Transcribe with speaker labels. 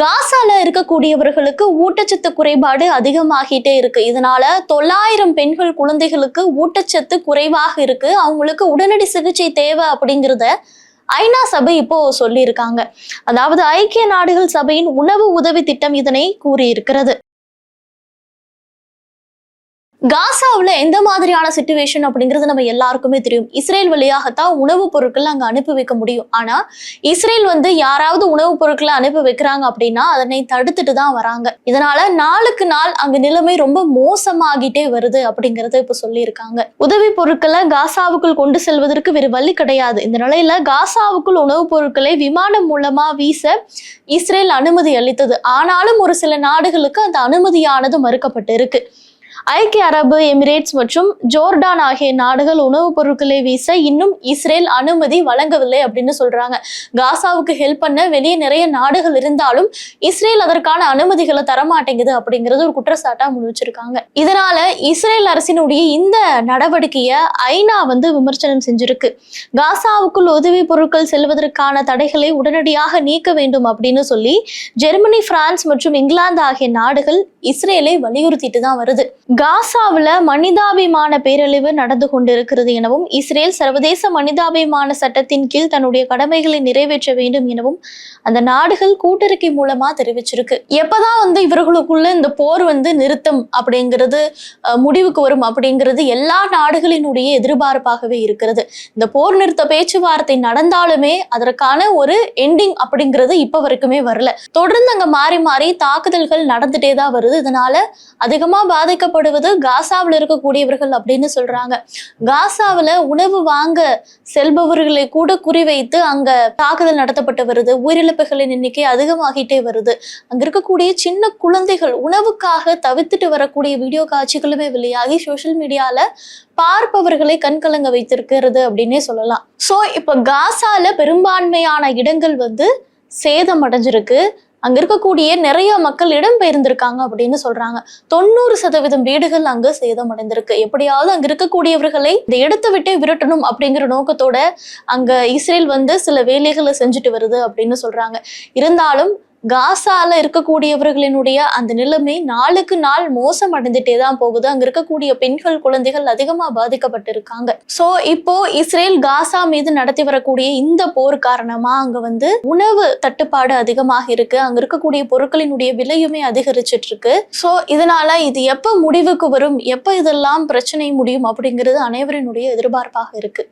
Speaker 1: காசால இருக்கக்கூடியவர்களுக்கு ஊட்டச்சத்து குறைபாடு அதிகமாகிட்டே இருக்கு. இதனால தொள்ளாயிரம் பெண்கள் குழந்தைகளுக்கு ஊட்டச்சத்து குறைவாக இருக்கு. அவங்களுக்கு உடனடி சிகிச்சை தேவை அப்படிங்கிறத ஐநா சபை இப்போ சொல்லியிருக்காங்க. அதாவது ஐக்கிய நாடுகள் சபையின் உணவு உதவி திட்டம் இதனை கூறியிருக்கிறது. காசாவில் எந்த மாதிரியான சுச்சுவேஷன் அப்படிங்கிறது நம்ம எல்லாருக்குமே தெரியும். இஸ்ரேல் வழியாகத்தான் உணவுப் பொருட்கள் அங்கே அனுப்பி வைக்க முடியும். ஆனால் இஸ்ரேல் வந்து யாராவது உணவுப் பொருட்களை அனுப்பி வைக்கிறாங்க அப்படின்னா அதனை தடுத்துட்டு தான் வராங்க. இதனால நாளுக்கு நாள் அங்கே நிலைமை ரொம்ப மோசமாகிட்டே வருது அப்படிங்கிறத இப்போ சொல்லியிருக்காங்க. உதவி பொருட்களை காசாவுக்குள் கொண்டு செல்வதற்கு வேறு வழி கிடையாது. இந்த நிலையில காசாவுக்குள் உணவுப் பொருட்களை விமானம் மூலமா வீச இஸ்ரேல் அனுமதி அளித்தது. ஆனாலும் ஒரு சில நாடுகளுக்கு அந்த அனுமதியானது மறுக்கப்பட்டு இருக்குது ஐக்கிய அரபு எமிரேட்ஸ் மற்றும் ஜோர்டான் ஆகிய நாடுகள் உணவுப் பொருட்களை வீச இன்னும் இஸ்ரேல் அனுமதி வழங்கவில்லை அப்படின்னு சொல்றாங்க. காசாவுக்கு ஹெல்ப் பண்ண வெளியே நிறைய நாடுகள் இருந்தாலும் இஸ்ரேல் அதற்கான அனுமதிகளை தரமாட்டேங்குது அப்படிங்கிறது ஒரு குற்றச்சாட்டா முடிச்சிருக்காங்க இதனால இஸ்ரேல் அரசினுடைய இந்த நடவடிக்கையை ஐநா வந்து விமர்சனம் செஞ்சிருக்கு. காசாவுக்குள் உதவி பொருட்கள் செல்வதற்கான தடைகளை உடனடியாக நீக்க வேண்டும் அப்படின்னு சொல்லி ஜெர்மனி பிரான்ஸ் மற்றும் இங்கிலாந்து ஆகிய நாடுகள் இஸ்ரேலை வலியுறுத்திட்டு தான் வருது. காசாவில் மனிதாபிமான பேரழிவு நடந்து கொண்டிருக்கிறது எனவும் இஸ்ரேல் சர்வதேச மனிதாபிமான சட்டத்தின் கீழ் தன்னுடைய கடமைகளை நிறைவேற்ற வேண்டும் எனவும் அந்த நாடுகள் கூட்டறிக்கை மூலமா தெரிவிச்சிருக்கு. எப்பதான் வந்து இவர்களுக்குள்ள இந்த போர் வந்து நிறுத்தம் அப்படிங்கிறது முடிவுக்கு வரும் அப்படிங்கிறது எல்லா நாடுகளினுடைய எதிர்பார்ப்பாகவே இருக்கிறது. இந்த போர் நிறுத்த பேச்சுவார்த்தை நடந்தாலுமே அதற்கான ஒரு எண்டிங் அப்படிங்கிறது இப்ப வரைக்குமே வரல. தொடர்ந்து அங்க மாறி மாறி தாக்குதல்கள் நடந்துட்டே தான் வருது. இதனால அதிகமா பாதிக்கப்படும் பாதிக்கப்படுவது காசாவில் இருக்கக்கூடியவர்கள் அப்படின்னு சொல்றாங்க. காசாவில் உணவு வாங்க செல்பவர்களை கூட குறிவைத்து அங்க தாக்குதல் நடத்தப்பட்டு வருது. உயிரிழப்புகளின் எண்ணிக்கை அதிகமாகிட்டே வருது. அங்க இருக்கக்கூடிய சின்ன குழந்தைகள் உணவுக்காக தவித்துட்டு வரக்கூடிய வீடியோ காட்சிகளுமே வெளியாகி சோஷியல் மீடியால பார்ப்பவர்களை கண்கலங்க வைத்திருக்கிறது அப்படின்னே சொல்லலாம். சோ இப்ப காசால பெரும்பான்மையான இடங்கள் வந்து சேதம் அடைஞ்சிருக்கு. அங்க இருக்கக்கூடிய நிறைய மக்கள் இடம்பெயர்ந்திருக்காங்க அப்படின்னு சொல்றாங்க. தொண்ணூறு சதவீதம் வீடுகள் அங்கு சேதமடைந்திருக்கு. எப்படியாவது அங்க இருக்கக்கூடியவர்களை இந்த இடத்தை விட்டே விரட்டணும் அப்படிங்கிற நோக்கத்தோட அங்க இஸ்ரேல் வந்து சில வேலைகளை செஞ்சுட்டு வருது அப்படின்னு சொல்றாங்க. இருந்தாலும் காசால இருக்கக்கூடியவர்களினுடைய அந்த நிலைமை நாளுக்கு நாள் மோசம் அடைந்துட்டே தான் போகுது. அங்க இருக்கக்கூடிய பெண்கள் குழந்தைகள் அதிகமா பாதிக்கப்பட்டிருக்காங்க. சோ இப்போ இஸ்ரேல் காசா மீது நடத்தி வரக்கூடிய இந்த போர் காரணமா அங்க வந்து உணவு தட்டுப்பாடு அதிகமாக இருக்கு. அங்க இருக்கக்கூடிய பொருட்களினுடைய விலையுமே அதிகரிச்சிட்டு இருக்கு சோ இதனால இது எப்ப முடிவுக்கு வரும்? எப்ப இதெல்லாம் பிரச்சனை முடியும்? அப்படிங்கிறது அனைவரினுடைய எதிர்பார்ப்பாக இருக்கு.